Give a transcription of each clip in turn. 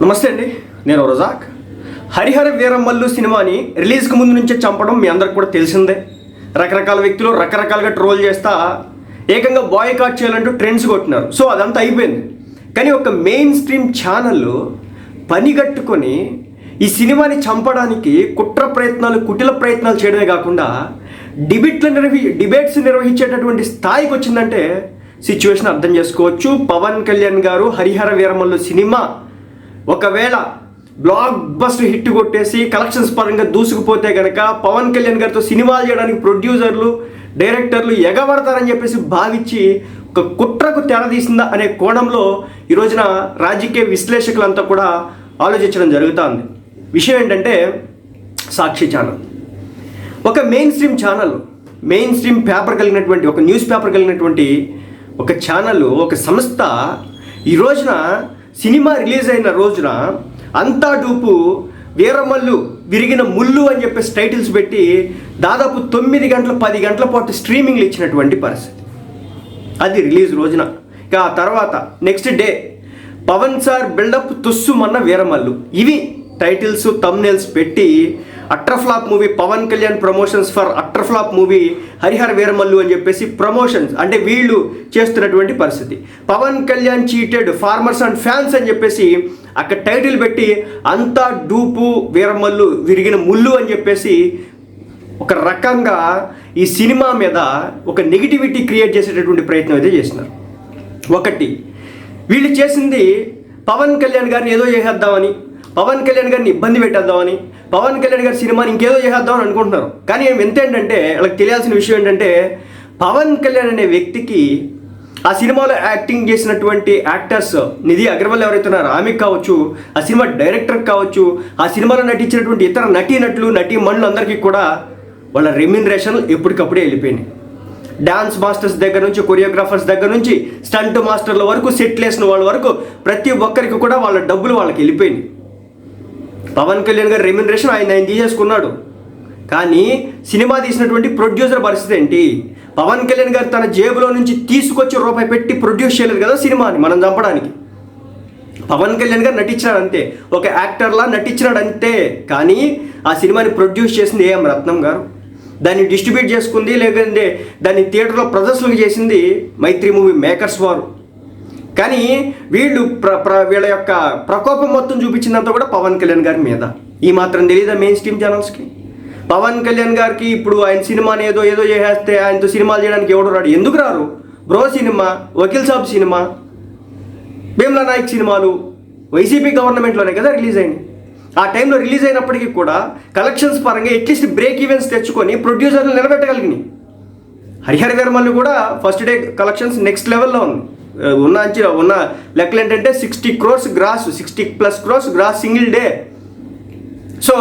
నమస్తే అండి నేను రజాక్. హరిహర వీరమల్లు సినిమాని రిలీజ్కి ముందు నుంచే చంపడం మీ అందరికి కూడా తెలిసిందే. రకరకాల వ్యక్తులు రకరకాలుగా ట్రోల్ చేస్తా ఏకంగా బాయ్కాట్ చేయాలంటూ ట్రెండ్స్ కొట్టినారు. సో అదంతా అయిపోయింది. కానీ ఒక మెయిన్ స్ట్రీమ్ ఛానల్ పనిగట్టుకొని ఈ సినిమాని చంపడానికి కుట్ర ప్రయత్నాలు కుటిల ప్రయత్నాలు చేయడమే కాకుండా డిబేట్లు నిర్వహి డిబేట్స్ నిర్వహించేటటువంటి స్థాయికి వచ్చిందంటే సిచ్యువేషన్ అర్థం చేసుకోవచ్చు. పవన్ కళ్యాణ్ గారు హరిహర వీరమల్లు సినిమా ఒకవేళ బ్లాక్ బస్ట్ హిట్ కొట్టేసి కలెక్షన్స్ పరంగా దూసుకుపోతే కనుక పవన్ కళ్యాణ్ గారితో సినిమాలు చేయడానికి ప్రొడ్యూసర్లు డైరెక్టర్లు ఎగబడతారని చెప్పేసి భావించి ఒక కుట్రకు తెరదీసిందా అనే కోణంలో ఈ రోజున రాజకీయ విశ్లేషకులంతా కూడా ఆలోచించడం జరుగుతుంది. విషయం ఏంటంటే సాక్షి ఛానల్. ఒక main stream channel main stream paper కలిగినటువంటి ఒక న్యూస్ పేపర్ కలిగినటువంటి ఒక ఛానల్ ఒక సంస్థ ఈ రోజున సినిమా రిలీజ్ అయిన రోజున అంతా డూపు వీరమల్లు విరిగిన ముళ్ళు అని చెప్పేసి టైటిల్స్ పెట్టి దాదాపు తొమ్మిది గంటల పది గంటల పాటు స్ట్రీమింగ్లు ఇచ్చినటువంటి పరిస్థితి. అది రిలీజ్ రోజున. ఇక ఆ తర్వాత next day Pawan sir buildup తుస్సుమన్న Veeramallu. ఇవి టైటిల్స్ తమ్నేల్స్ పెట్టి utter flop movie Pawan Kalyan promotions for utter flop movie Harihara Veeramallu అని చెప్పేసి ప్రమోషన్స్ అంటే వీళ్ళు చేస్తున్నటువంటి పరిస్థితి. Pawan Kalyan cheated farmers and fans అని చెప్పేసి అక్కడ టైటిల్ పెట్టి అంతా డూపు వీరమల్లు విరిగిన ముళ్ళు అని చెప్పేసి ఒక రకంగా ఈ సినిమా మీద ఒక నెగిటివిటీ క్రియేట్ చేసేటటువంటి ప్రయత్నం అయితే చేసినారు ఒకటి వీళ్ళు చేసింది పవన్ కళ్యాణ్ గారిని ఏదో చేసేద్దామని పవన్ కళ్యాణ్ గారిని ఇబ్బంది పెట్టేద్దామని పవన్ కళ్యాణ్ గారి సినిమాని ఇంకేదో చేసేద్దామని అనుకుంటున్నారు. కానీ ఎంత ఏంటంటే వాళ్ళకి తెలియాల్సిన విషయం ఏంటంటే పవన్ కళ్యాణ్ అనే వ్యక్తికి ఆ సినిమాలో యాక్టింగ్ చేసినటువంటి యాక్టర్స్ నిధి అగర్వాల్ ఎవరైతే ఉన్నారో ఆమెకు కావచ్చు ఆ సినిమా డైరెక్టర్ కావచ్చు ఆ సినిమాలో నటించినటువంటి ఇతర నటీనటులు నటీ మనులు అందరికీ కూడా వాళ్ళ రెమ్యునరేషన్ ఎప్పటికప్పుడే వెళ్ళిపోయినాయి డాన్స్ మాస్టర్స్ దగ్గర నుంచి కొరియోగ్రాఫర్స్ దగ్గర నుంచి స్టంట్ మాస్టర్ల వరకు సెట్లేసిన వాళ్ళ వరకు ప్రతి ఒక్కరికి కూడా వాళ్ళ డబ్బులు వాళ్ళకి వెళ్ళిపోయినాయి పవన్ కళ్యాణ్ గారి రెమ్యునరేషన్ ఆయన ఆయన తీసేసుకున్నాడు. కానీ సినిమా తీసినటువంటి ప్రొడ్యూసర్ పరిస్థితి ఏంటి? పవన్ కళ్యాణ్ గారు తన జేబులో నుంచి తీసుకొచ్చి రూపాయి పెట్టి ప్రొడ్యూస్ చేయలేదు కదా సినిమాని మనం చంపడానికి. పవన్ కళ్యాణ్ గారు నటించినాడు అంతే ఒక యాక్టర్లా నటించినాడు అంతే కానీ ఆ సినిమాని ప్రొడ్యూస్ చేసింది ఏఎం రత్నం గారు? దాన్ని డిస్ట్రిబ్యూట్ చేసుకుంది లేదంటే దాన్ని థియేటర్లో ప్రదర్శనలు చేసింది మైత్రి మూవీ మేకర్స్ వారు. కానీ వీళ్ళు ప్ర ప్ర వీళ్ళ యొక్క ప్రకోపం మొత్తం చూపించిందంతా కూడా పవన్ కళ్యాణ్ గారి మీద. ఈ మాత్రం తెలియదా మెయిన్ స్ట్రీమ్ ఛానల్స్కి పవన్ కళ్యాణ్ గారికి ఇప్పుడు ఆయన సినిమాని ఏదో ఏదో చేసేస్తే ఆయనతో సినిమాలు చేయడానికి ఎవడు రాడు? ఎందుకు రారు? Bro cinema Vakeel Saab cinema Bheemla Nayak సినిమాలు వైసీపీ గవర్నమెంట్లోనే కదా రిలీజ్ అయింది ఆ టైంలో రిలీజ్ అయినప్పటికీ కూడా కలెక్షన్స్ పరంగా అట్లీస్ట్ బ్రేక్ ఈవెంట్స్ తెచ్చుకొని ప్రొడ్యూసర్లు నిలబెట్టగలిగినాయి. హరిహర వర్మలు కూడా ఫస్ట్ డే కలెక్షన్స్ నెక్స్ట్ లెవెల్లో ఉంది ఉన్న ఉన్న. లెక్కలు ఏంటంటే sixty crores gross sixty plus crores gross single day. So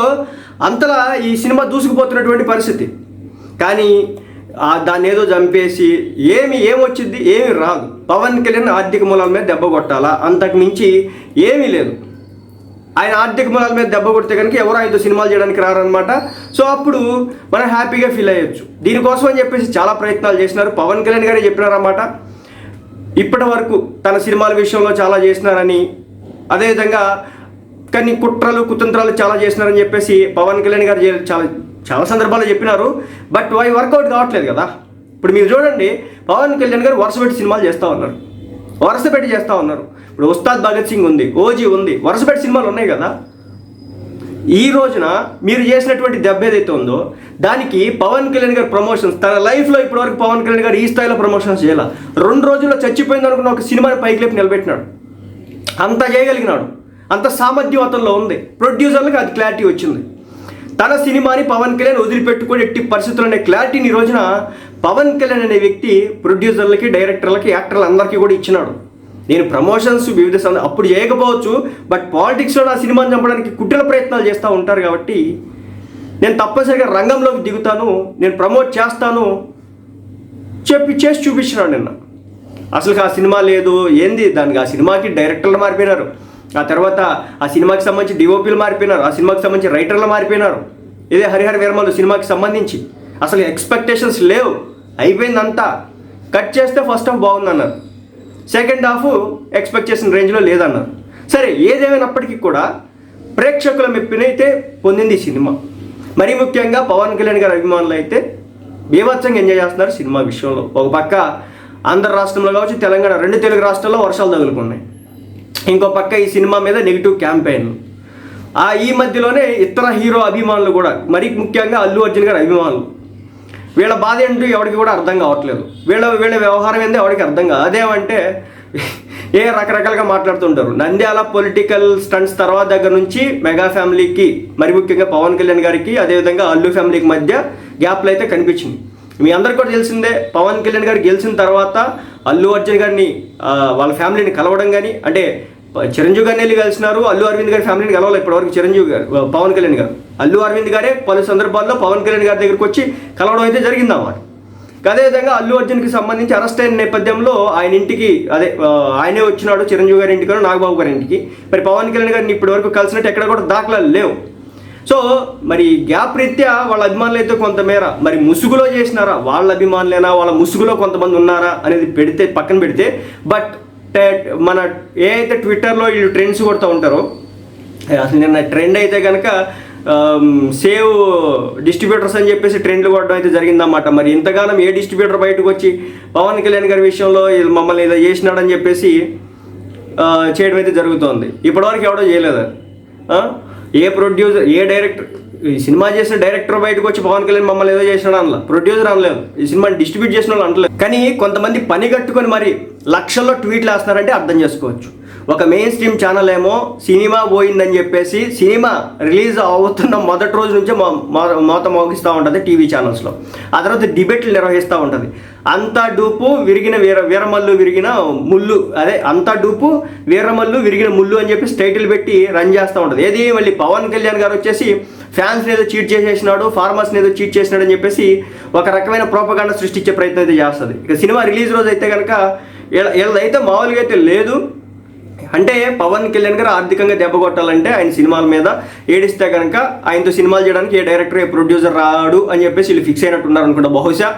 అంతలా ఈ సినిమా దూసుకుపోతున్నటువంటి పరిస్థితి. కానీ దాన్ని ఏదో చంపేసి ఏమి ఏమొచ్చింది ఏమి రాదు. పవన్ కళ్యాణ్ ఆర్థిక మూలాల మీద దెబ్బ కొట్టాలా? అంతకు మించి ఏమీ లేదు. ఆయన ఆర్థిక మూలాల మీద దెబ్బ కొడితే కనుక ఎవరు ఆయనతో సినిమాలు చేయడానికి రారనమాట సో అప్పుడు మనం హ్యాపీగా ఫీల్ అయ్యొచ్చు. దీనికోసం అని చెప్పేసి చాలా ప్రయత్నాలు చేసినారు. పవన్ కళ్యాణ్ గారే చెప్పినారన్నమాట. ఇప్పటి వరకు తన సినిమాల విషయంలో చాలా చేసినారని అదేవిధంగా కొన్ని కుట్రలు కుతంత్రాలు చాలా చేసినారని చెప్పేసి పవన్ కళ్యాణ్ గారు చే- చాలా చాలా సందర్భాల్లో చెప్పినారు. బట్ అవి వర్కౌట్ కావట్లేదు కదా. ఇప్పుడు మీరు చూడండి పవన్ కళ్యాణ్ గారు వరుస పెట్టి సినిమాలు చేస్తూ ఉన్నారు. వరుస పెట్టి చేస్తూ ఉన్నారు. ఇప్పుడు ఉస్తాద్ భగత్ సింగ్ ఉంది ఓజీ ఉంది వరుస పెట్టి సినిమాలు ఉన్నాయి కదా. ఈ రోజున మీరు చేసినటువంటి దెబ్బ ఏదైతే ఉందో దానికి పవన్ కళ్యాణ్ గారి ప్రమోషన్స్ తన లైఫ్లో ఇప్పటివరకు పవన్ కళ్యాణ్ గారు ఈ స్థాయిలో ప్రమోషన్స్ చేయాల. రెండు రోజుల్లో చచ్చిపోయింది అనుకున్న ఒక సినిమాని పైకి లేపి నిలబెట్టినాడు. అంత చేయగలిగినాడు. అంత సామర్థ్యవతంలో ఉంది. ప్రొడ్యూసర్లకు అది క్లారిటీ వచ్చింది. తన సినిమాని పవన్ కళ్యాణ్ వదిలిపెట్టుకొని ఎట్టి పరిస్థితులు అనే క్లారిటీని ఈ రోజున పవన్ కళ్యాణ్ అనే వ్యక్తి ప్రొడ్యూసర్లకి డైరెక్టర్లకి యాక్టర్లు అందరికీ కూడా ఇచ్చినాడు. నేను ప్రమోషన్స్ వివిధ సంద అప్పుడు చేయకపోవచ్చు బట్ పాలిటిక్స్లో నా సినిమాని చంపడానికి కుట్రల ప్రయత్నాలు చేస్తూ ఉంటారు కాబట్టి నేను తప్పనిసరిగా రంగంలోకి దిగుతాను నేను ప్రమోట్ చేస్తాను చెప్పి చేసి చూపించినాడు నిన్న. అసలు ఆ సినిమా లేదు ఏంది దానికి? ఆ సినిమాకి డైరెక్టర్లు మారిపోయినారు. ఆ తర్వాత ఆ సినిమాకి సంబంధించి డిఓపీలు మారిపోయినారు ఆ సినిమాకి సంబంధించి రైటర్లు మారిపోయినారు. ఇదే హరిహర వీరమల్లు సినిమాకి సంబంధించి. అసలు ఎక్స్పెక్టేషన్స్ లేవు. అయిపోయిందంతా. కట్ చేస్తే ఫస్ట్ హాఫ్ బాగుందన్నారు. సెకండ్ హాఫ్ ఎక్స్పెక్ట్ చేసిన రేంజ్లో లేదన్నారు. సరే ఏదేమైనప్పటికీ కూడా ప్రేక్షకుల మెప్పినైతే పొందింది ఈ సినిమా. మరీ ముఖ్యంగా పవన్ కళ్యాణ్ గారి అభిమానులు అయితే బీభత్సంగా ఎంజాయ్ చేస్తున్నారు సినిమా విషయంలో. ఒక పక్క ఆంధ్ర రాష్ట్రంలో కావచ్చు తెలంగాణ రెండు తెలుగు రాష్ట్రాల్లో వర్షాలు తగులుకున్నాయి. ఇంకో పక్క ఈ సినిమా మీద నెగిటివ్ క్యాంపెయిన్ ఆ ఈ మధ్యలోనే ఇతర హీరో అభిమానులు కూడా మరి ముఖ్యంగా అల్లు అర్జున్ గారి అభిమానులు వీళ్ళ బాధ ఏంటో ఎవరికి కూడా అర్థం కావట్లేదు. వీళ్ళ వీళ్ళ వ్యవహారం ఏందో ఎవరికి అర్థం కాదు. అదేమంటే ఏ రకరకాలుగా మాట్లాడుతుంటారు. నంద్యాల పొలిటికల్ స్టంట్స్ తర్వాత దగ్గర నుంచి మెగా ఫ్యామిలీకి మరి ముఖ్యంగా పవన్ కళ్యాణ్ గారికి అదేవిధంగా అల్లు ఫ్యామిలీకి మధ్య గ్యాప్లు అయితే కనిపించింది. మీ అందరికీ కూడా తెలిసిందే పవన్ కళ్యాణ్ గారు గెలిచిన తర్వాత అల్లు అర్జున్ గారిని వాళ్ళ ఫ్యామిలీని కలవడం కానీ అంటే చిరంజీవి గారిని వెళ్ళి కలిసినారు అల్లు అరవింద్ గారి ఫ్యామిలీని కలవాలి ఇప్పటివరకు చిరంజీవి గారు పవన్ కళ్యాణ్ గారు. అల్లు అరవింద్ గారే పలు సందర్భాల్లో పవన్ కళ్యాణ్ గారి దగ్గరికి వచ్చి కలవడం అయితే జరిగిందన్నమాట అదేవిధంగా అల్లు అర్జున్కి సంబంధించి అరెస్ట్ అయిన నేపథ్యంలో ఆయన ఇంటికి అదే ఆయనే వచ్చినాడు చిరంజీవి గారి ఇంటికి నాగబాబు గారి ఇంటికి. మరి పవన్ కళ్యాణ్ గారిని ఇప్పటి వరకు కలిసినట్టు ఎక్కడ కూడా దాఖలాలు లేవు. సో మరి గ్యాప్ రీత్యా వాళ్ళ అభిమానులు అయితే కొంతమేర మరి ముసుగులో చేసినారా? వాళ్ళ అభిమానులైనా? వాళ్ళ ముసుగులో కొంతమంది ఉన్నారా? అనేది పెడితే పక్కన పెడితే బట్ మన ఏ అయితే ట్విట్టర్లో వీళ్ళు ట్రెండ్స్ కొడుతూ ఉంటారో అసలు నిన్న ట్రెండ్ అయితే కనుక సేవ్ డిస్ట్రిబ్యూటర్స్ అని చెప్పేసి ట్రెండ్లు కొట్టడం అయితే జరిగిందన్నమాట. మరి ఇంతగానం ఏ డిస్ట్రిబ్యూటర్ బయటకు వచ్చి పవన్ కళ్యాణ్ గారి విషయంలో ఇది మమ్మల్ని ఏదో చేసినాడని చెప్పేసి చేయడం అయితే జరుగుతోంది. ఇప్పటివరకు ఎవడో చేయలేదు. ఏ ప్రొడ్యూసర్ ఏ డైరెక్టర్ ఈ సినిమా చేసిన డైరెక్టర్ బయటకు వచ్చి పవన్ కళ్యాణ్ మమ్మల్ని ఏదో చేసినాడు అనలా. ప్రొడ్యూసర్ అనలేదు. ఈ సినిమాని డిస్ట్రిబ్యూట్ చేసిన వాళ్ళు అనలేదు కానీ కొంతమంది పని కట్టుకొని మరి లక్షల్లో ట్వీట్లు వేస్తున్నారంటే అర్థం చేసుకోవచ్చు. ఒక మెయిన్ స్ట్రీమ్ ఛానల్ ఏమో సినిమా పోయిందని చెప్పేసి సినిమా రిలీజ్ అవుతున్న మొదటి రోజు నుంచే మోత మోగిస్తూ ఉంటుంది టీవీ ఛానల్స్లో ఆ తర్వాత డిబేట్లు నిర్వహిస్తూ ఉంటుంది. అంతా డూపు విరిగిన వీర వీరమల్లు విరిగిన ముళ్ళు. అదే అంతా డూపు వీరమల్లు విరిగిన ముళ్ళు అని చెప్పి టైటిల్ పెట్టి రన్ చేస్తూ ఉంటుంది. ఏది? మళ్ళీ పవన్ కళ్యాణ్ గారు వచ్చేసి ఫ్యాన్స్ని ఏదో చీట్ చేసేసినాడు ఫార్మర్స్ని ఏదో చీట్ చేసినాడు అని చెప్పేసి ఒక రకమైన ప్రోపగాండ సృష్టించే ప్రయత్నం అయితే చేస్తుంది. ఇక సినిమా రిలీజ్ రోజు అయితే కనుక వీళ్ళదైతే మామూలుగా అయితే లేదు. అంటే పవన్ కళ్యాణ్ గారు ఆర్థికంగా దెబ్బ కొట్టాలంటే ఆయన సినిమాల మీద ఏడిస్తే కనుక ఆయనతో సినిమాలు చేయడానికి ఏ డైరెక్టర్ ఏ ప్రొడ్యూసర్ రాడు అని చెప్పేసి వీళ్ళు ఫిక్స్ అయినట్టున్నారు అనుకుంటా బహుశా.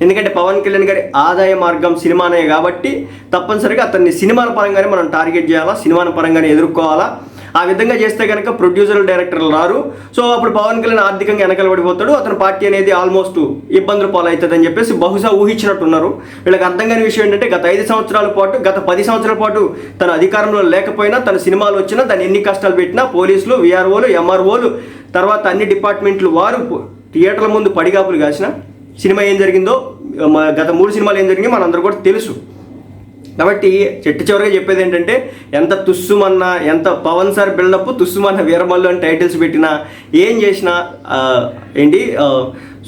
ఎందుకంటే పవన్ కళ్యాణ్ గారి ఆదాయ మార్గం సినిమానే కాబట్టి తప్పనిసరిగా అతన్ని సినిమాల పరంగానే మనం టార్గెట్ చేయాలా సినిమాల పరంగానే ఎదుర్కోవాలా ఆ విధంగా చేస్తే కనుక ప్రొడ్యూసర్లు డైరెక్టర్లు రారు. సో అప్పుడు పవన్ కళ్యాణ్ ఆర్థికంగా వెనకాల పడిపోతాడు. అతని పార్టీ అనేది ఆల్మోస్ట్ ఇబ్బందులు పాలవుతుంది అని చెప్పేసి బహుశా ఊహించినట్టున్నారు. వీళ్ళకి అర్థం కాని విషయం ఏంటంటే గత ఐదు సంవత్సరాల పాటు గత పది సంవత్సరాల పాటు తన అధికారంలో లేకపోయినా తన సినిమాలు వచ్చినా తను ఎన్ని కష్టాలు పెట్టినా పోలీసులు విఆర్ఓలు ఎంఆర్ఓలు తర్వాత అన్ని డిపార్ట్మెంట్లు వారు థియేటర్ల ముందు పడిగాపులు కాసిన సినిమా ఏం జరిగిందో గత మూడు సినిమాలు ఏం జరిగిందో మనందరూ కూడా తెలుసు. కాబట్టి చెట్టు చివరిగా చెప్పేది ఏంటంటే ఎంత తుస్సుమన్నా ఎంత పవన్ సార్ బిల్డప్ తుస్సుమన్న వీరమల్లు అని టైటిల్స్ పెట్టినా ఏం చేసినా ఏంటి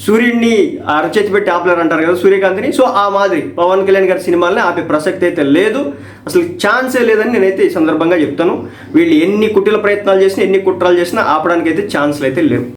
సూర్యుడిని అరచేతి పెట్టి ఆపలేరు అంటారు కదా సూర్యకాంత్ని. సో ఆ మాదిరి పవన్ కళ్యాణ్ గారి సినిమాలని ఆపే ప్రసక్తి అయితే లేదు. అసలు ఛాన్సే లేదని నేనైతే ఈ సందర్భంగా చెప్తాను. వీళ్ళు ఎన్ని కుటిల ప్రయత్నాలు చేసినా ఎన్ని కుట్రాలు చేసినా ఆపడానికి అయితే ఛాన్స్లు అయితే లేవు.